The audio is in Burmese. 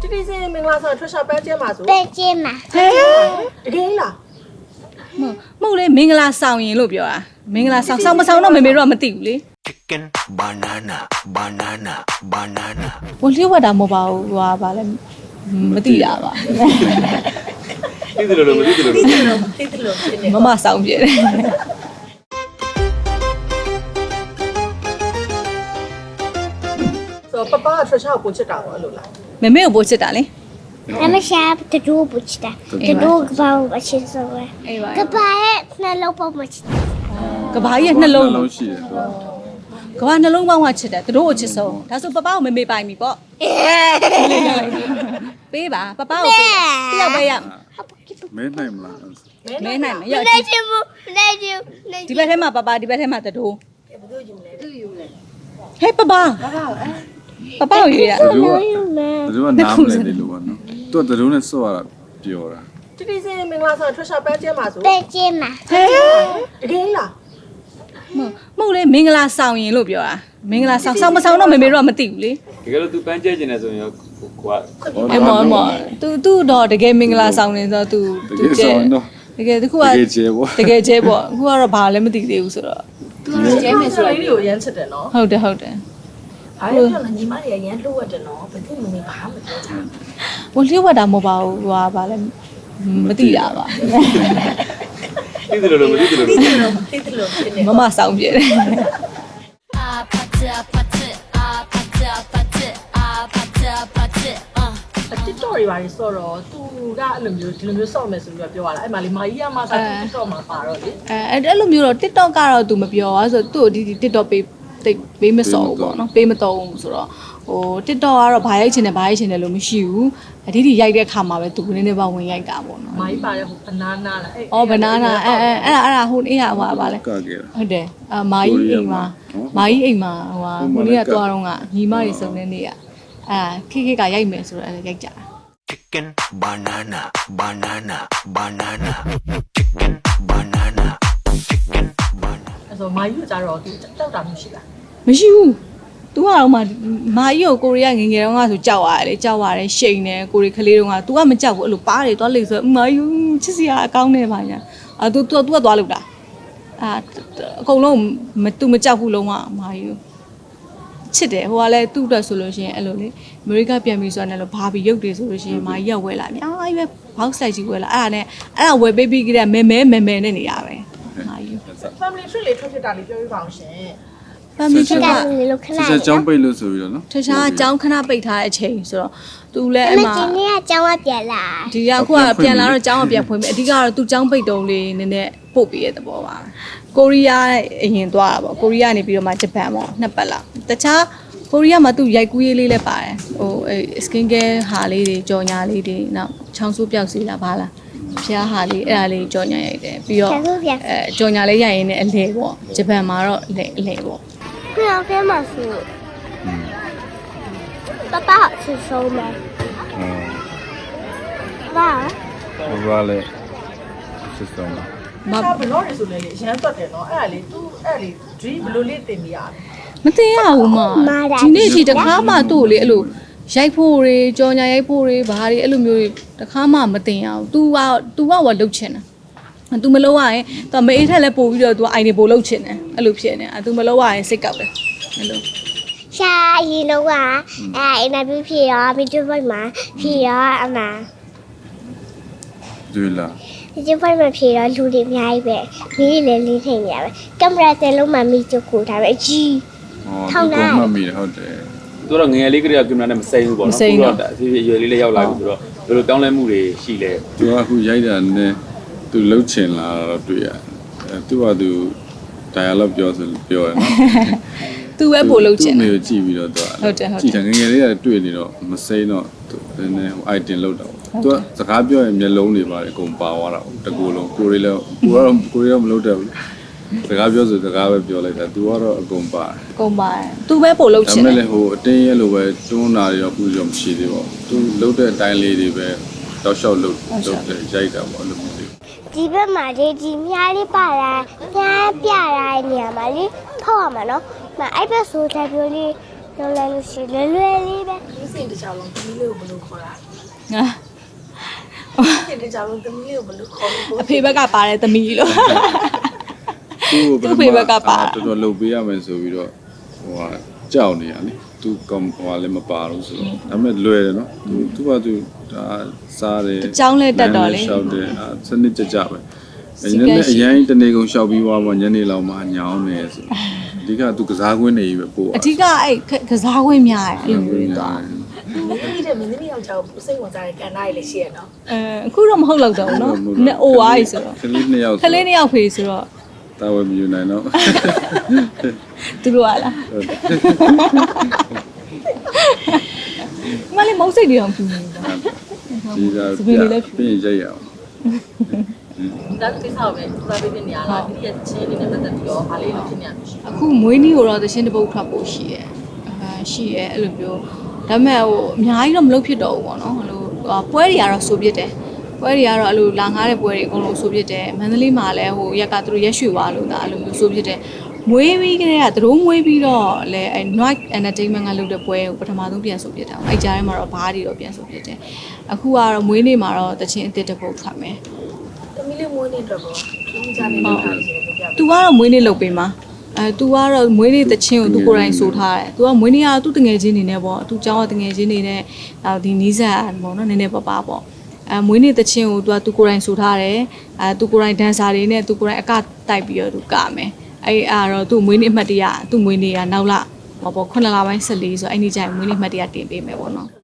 တီတီစင်မင်္ဂလာဆောင်ထွက်ရှာပန်းကျဲမှာဆိုပဲကျင်းမှာဟဲတကယ်လားမဟုတ်မဟုတ်လေမင်္ဂလာဆောင်ရင်လို့ပြောတာမင်္ဂလာဆောင်ဆောင်မဆောင်တော့မေမေတို့ကမသိဘူးလေ chicken banana banana banana ဝင်လျှို့ဝတ်တာမဟုတ်ပါဘူးဟိုဟာဗာလဲမသိတာပါသိတယ်လို့မသိတယ်လို့တိတယ်လို့တိတယ်လို့ဖြစ်နေမမဆောင်ပြတယ် ဆိုပပကထွက်ရှာကိုပို့ချစ်တာပေါ့အဲ့လိုလားမေမေကိုပို့ချစ်တာလေ အမရှာတတူပူချတာတတူကပောင်းအချင်းစောပဲအေးပါကပါရဲ့နှလုံးပေါက်မချတာကဘာကြီးရဲ့နှလုံးလုံးရှိတယ်သူကကဘာနှလုံးပေါင်းကချစ်တယ်သူတို့ကိုချစ်ဆုံးဒါဆိုပပကိုမေမေပိုင်ပြီပေါ့ပေးပါပပကိုပေးတယောက်ပဲရမဲနိုင်မလားမဲနိုင်မယ်ရနေချင်ဘူးနေချင်နေဒီဘက်ထဲမှာပပဒီဘက်ထဲမှာတတိုးဟဲ့ပပ ပပကိုယူရသူကယူမယ်သူကနားမလဲဒီလိုပါနော်သူကသူနဲ့စောရတာပြောတာတီတီစင်မင်္ဂလာဆောင်ထွက်ရှာပန်းကျဲမှာဆိုပဲကျင်းမှာဟဲ့တကယ်လားမဟုတ်မဟုတ်လေမင်္ဂလာဆောင်ရင်လို့ပြောတာမင်္ဂလာဆောင်ဆောင်မဆောင်တော့မေမေတို့ကမသိဘူးလေတကယ်လို့ तू ပန်းကျဲကျင်နေဆိုရင်ရောကိုကအမောအမောသူသူတော့တကယ်မင်္ဂလာဆောင်နေဆိုတော့သူတကယ်ဆောင်တော့တကယ်တခုကတကယ်ကျေပေါ့တကယ်ကျဲပေါ့အခုကတော့ဘာလည်းမသိသေးဘူးဆိုတော့ကျဲမယ်ဆိုတာလေးကိုရမ်းချစ်တယ်နော်ဟုတ်တယ်ဟုတ်တယ် အားရပြောညီမတွေကရမ်းလှုပ်ရတယ်နော်ဘယ်သူမှမဘာမှမပြောချင်ဝင်လျှို့ဝတ်တာမဟုတ်ပါဘူးဟိုဟာဘာလဲမသိတာပါသိတယ်လို့မသိတယ်လို့တိတယ်လို့တိတယ်လို့ဖြစ်နေမမဆောင်ပြတယ် TikTok တွေပါလေဆော့တော့သူကအဲ့လိုမျိုးဒီလိုမျိုးဆော့မယ်ဆိုပြီးတော့ပြောရတာအဲ့မှာလေမာကြီးကမှက TikTok မှာပါတော့လေအဲအဲ့လိုမျိုးတော့ TikTok ကတော့ तू မပြောဘူးဆိုတော့သူ့ကိုဒီဒီ TikTok ပေး တိတ်ပေးမစော်ဘူးပေါ့နော်ပေးမတော်ဘူးဆိုတော့ဟို TikTok ကတော့ဘာရိုက်ချင်တယ်ဘာရိုက်ချင်တယ်လို့မရှိဘူးအဒီဒီရိုက်တဲ့ခါမှာပဲ तू နည်းနည်းပါဝင်ရိုက်တာပေါ့နော်မာကြီးပါတဲ့ဟိုဘနာနာလားအဲ့အော်ဘနာနာအဲအဲအဲ့ဒါအဲ့ဒါဟိုအေးရဟိုပါလဲကခဲ့တာဟုတ်တယ်အမာကြီးအိမ်မှာမာကြီးအိမ်မှာဟိုဟာဟိုနေ့ကသွားတော့ကညီမတွေစုံတဲ့နေ့ကအာခိခိကရိုက်မယ်ဆိုတော့အဲ့ဒါရိုက်ကြတာ chicken banana banana banana chicken banana chicken banana အဲ့ဆိုမာကြီးကကြတော့သူတောက်တာမရှိလား မရှိဘူး तू ကတော့မှမာကြီးကိုကိုရီးယားငယ်ငယ်တုန်းကဆိုကြောက်ရတယ်လေကြောက်ရတယ်ရှိန်တယ်ကိုရီကလေးတုန်းက तू ကမကြောက်ဘူးအဲ့လိုပါတယ်သွားလိမ့်ဆိုမာကြီးချစ်စရာအကောင်းနေပါညာအာ तू तू ကသွားလို့တာအာအကုန်လုံးမ तू မကြောက်ဘူးလုံးဝမာကြီးချစ်တယ်ဟိုကလည်းသူ့အတွက်ဆိုလို့ရှိရင်အဲ့လိုလေအမေရိကပြန်ပြီးဆိုတော့လည်းဘာဘီရုပ်တွေဆိုလို့ရှိရင်မာကြီးကဝဲလာအများကြီးပဲ box size ကြီးဝဲလာအဲ့ဒါနဲ့အဲ့ဒါဝယ်ပေးပြီးကြတဲ့မဲမဲမဲမဲနဲ့နေတာပဲမာကြီး family trip လေးထွက်ဖြစ်တာလေးပြောပြပါအောင်ရှင် family trip ကကလည်းလို့ခဏဆက်ချောင်းပိတ်လို့ဆိုပြီးတော့နော်ထရှားအကြောင်းခဏပိတ်ထားတဲ့အချိန်ဆိုတော့သူလည်းအအဲ့မမှာကျင်းလေးကကျောင်းကပြန်လာဒီကအခုကပြန်လာတော့အကြောင်းကပြန်ဖွင့်ပြီအဓိကတော့သူအကြောင်းပိတ်တုံးလေးနည်းနည်းပို့ပေးရတဲ့ဘောပါကိုရီးယားအရင်သွားတာပေါ့ကိုရီးယားနေပြီးတော့မှဂျပန်ပေါ့နှစ်ပတ်လောက်တခြားကိုရီးယားမှာသူရိုက်ကူးရေးလေးလည်းပါတယ်ဟိုအဲ skin care ဟာလေးတွေကြော်ညာလေးတွေနောက်ချောင်းဆိုးပြောက်စီလားဘာလား ဖျားဟာလေးအဲ့ဒါလေးကြော်ညာရိုက်တယ်ပြီးတော့ကျန်လို့ပြန်အဲကြော်ညာလေးရိုက်ရင်လည်းအလဲပေါ့ဂျပန်မှာတော့အလဲအလဲပေါ့ခုနကမှဆိုပပဆူဆုံးမယ်ပါဟိုဘာလဲစစ်စုံပါမဒါဘလော့ရဆိုလဲလေရမ်းတွက်တယ်နော်အဲ့ဒါလေသူအဲ့ဒါလေ dream ဘလို့လေးတင်ပြရတယ်မသိရဘူးမဒီနေ့အထိတခါမှသူ့ကိုလေအဲ့လို ရိုက်ဖို့တွေကြော်ညာရိုက်ဖို့တွေဘာတွေအဲ့လိုမျိုးတွေတခါမှမသိရဘူး तू က तू ကဟိုလှုပ်ချင်တာ तू မလုပ်ရရင် तू မအေးထက်လည်းပို့ပြီးတော့ तू အိုင်နေပို့လှုပ်ချင်တယ်အဲ့လိုဖြစ်နေအဲ့ तू မလုပ်ရရင်စိတ်ကောက်တယ်အဲ့လို ရှာရင်တော့ကအဲအင်တာဗျူးဖြေရောဗီဒီယိုဖိုက်မှာဖြေရောအမ ဒူလာ ဗီဒီယိုဖိုက်မှာဖြေရောလူတွေအများကြီးပဲမီးလည်းလေးထိန်ရပဲကင်မရာတဲလုံးမှာမီးကျုပ်ကိုထားပဲအကြီး ဟောသူကမှတ်မိတယ်ဟုတ်တယ် သူတော့ငယ်ငယ်လေးကလေးကကင်မရာနဲ့မစိမ့်ဘူးပေါ့နော်ခုတော့အဖြစ်ဖြစ်ရွယ်လေးလေးရောက်လာပြီဆိုတော့ဘယ်လိုတောင်းလဲမှုတွေရှိလဲသူကအခုရိုက်တာနဲ့သူလှုပ်ချင်လာတော့တွေ့ရတယ်အဲသူကသူ dialogue ပြောဆိုပြောရနော် तू ပဲပို့လှုပ်ချင်သူ့တယ်မျိုးကြည့်ပြီးတော့သူဟုတ်တယ်ဟုတ်တယ်ကြည့်တယ်ငယ်ငယ်လေးကတွေ့နေတော့မစိမ့်တော့သူနည်းနည်းဟို item လောက်တော့သူကစကားပြောရင်မျက်လုံးတွေပါတယ်အကုန်ပါသွားတာတကူလုံးကိုရီးလည်းကိုကတော့ကိုရီးတော့မလုပ်တတ်ဘူး စကားပြောဆိုစကားပဲပြောလိုက်တာသူကတော့အကုန်ပါတယ်ကုန်ပါတယ် तू ပဲပို့လှုပ်ဒါချင်ပေတမဲ့ယ်လည်းဟိုအတင်းရဲလိုပဲတွန်းတာတွေရောအခုရောမရှိသေးပါဘူးသူလှုပ်တဲ့အတိုင်းလေးတွေပဲတောက်လျှောက်လှုပ်လှုပ်တယ်ရိုက်တာပေါ့အဲ့လိုမျိုးတွေဒီဘက်မှာလေဒီမြားလေးပါလာမြားပြလာတဲ့နေရာမှာလေဖောက်ရမှာနော်မအဲ့ဘက်ဆိုတဲ့ပြောလေးပြောလိုက်လို့ရှိရင်လွယ်လွယ်လေးပဲဒီစင်တခြားလုံးသမီးလေးကိုဘယ်လိုခေါ်တာငါစင်တခြားလုံးသမီးလေးကိုဘယ်လိုခေါ်လို့အဖေဘက်ကပါတယ်သမီးလို့ သူ့ကိုသူ့ဖေဘက်ကပါတော်တော်လှုပ်ပေးရမယ်ဆိုပြီးတော့ဟိုဟာကြောက်နေရလေသူကဟိုဟာလည်းမပါလို့ဆိုတော့ဒါပေမဲ့လွယ်တယ်နော်သူသူ့ဘာသူဒါစားတယ်အကြောင်းလဲတက်တော့လေလမ်းလဲလျှောက်တယ်အဲစနစ်ကြကြပဲစီအကံရင်ရှိနဲ့အရင်တနေကုန်လျှောက်ပြီးသွားမှညနေလောက်မှညောင်းနေဆိုအဓိကသူကစားကွင်းနေပြီပဲပို့အဓိကအဲ့ကစားခွင့်များတယ်အဲ့လိုမျိုးတွေသွားမင်းသမီးတဲ့မင်းသမီးယောက်ျားကိုစိတ်ဝင်စားတဲ့ကန်နာရီလည်းရှိရနော်အဲအခုတော့မဟုတ်တော့တော့ဘူးနော်နဲ့အိုဝါးကြီးဆိုတော့ကလေးနှစ်ယောက်ခလေးနှစ်ယောက်ဖေးဆိုတော့ တာဝယ်မယူနိုင်တော့သူတို့ကလားမလေးမုတ်စိတ်တွေအောင်ပြူနေတာဒီကစပင်းလေးလည်းဖြူပြင်ရိုက်ရအောင်ဒါကိစ္စကိုပဲသူစားပေးနေရလားဒီရဲ့ချင်းနေနဲ့ပတ်သက်ပြီးတော့ဗာလေးလို့ဖြစ်နေရမရှိအခုမွေးနေ့ကိုတော့သချင်းတစ်ပုတ်ထွက်ဖို့ရှိရဲအာရှိရဲအဲ့လိုမျိုးဒါပေမဲ့ဟိုအများကြီးတော့မလုပ်ဖြစ်တော့ဘူးပေါ့နော်ဟိုလိုပွဲတွေကတော့ဆိုပြစ်တယ် ပွဲတွေကတော့အဲ့လိုလာငားတဲ့ပွဲတွေအကုန်လုံးဆိုပြစ်တယ်မန္တလေးမှာလည်းဟိုရက်ကသူတို့ရက်ရွှေသွားလို့ဒါအဲ့လိုမျိုးဆိုပြစ်တယ်မွေးပြီးကလေးကသူတို့မွေးပြီးတော့လဲအဲ night entertainment ကလုပ်တဲ့ပွဲကိုပထမဆုံးပြန်ဆိုပြစ်တာအဲ့ကြားထဲမှာတော့ဘားတွေတော့ပြန်ဆိုပြစ်တယ်အခုကတော့မွေးနေ့မှာတော့တချင်းအစ်စ်တစ်ပုတ်ထွက်မယ် သမီးလေးမွေးနေတော့ပေါ့သူကြနေတော့တာရှိတယ်ပြပြ तू ကတော့မွေးနေ့လုပ်ပေးမှာအဲ तू ကတော့မွေးနေ့တချင်းကို तू ကိုယ်တိုင်ဆိုထားတယ်။ तू ကမွေးနေ့ကသူ့တငယ်ချင်းနေနဲ့ပေါ့။ तू ကျောင်းကတငယ်ချင်းနေနဲ့ဒါဒီနီးစပ်ပေါ့နော်နည်းနည်းပါးပါးပေါ့။ အဲမွေးနေ့သချင်းကိုသူကသူကိုယ်တိုင်ဆိုထားတယ်အဲသူကိုယ်တိုင်ဒန်ဆာတွေနဲ့သူကိုယ်တိုင်အကတိုက်ပြီးတော့သူကမယ်အဲအဲ့တော့သူ့မွေးနေ့အမှတ်တရသူ့မွေးနေ့ကနောက်လဟောပေါ့9လပိုင်း14ဆိုအဲ့ဒီကျရင်မွေးနေ့အမှတ်တရတင်ပေးမယ်ပေါ့နော်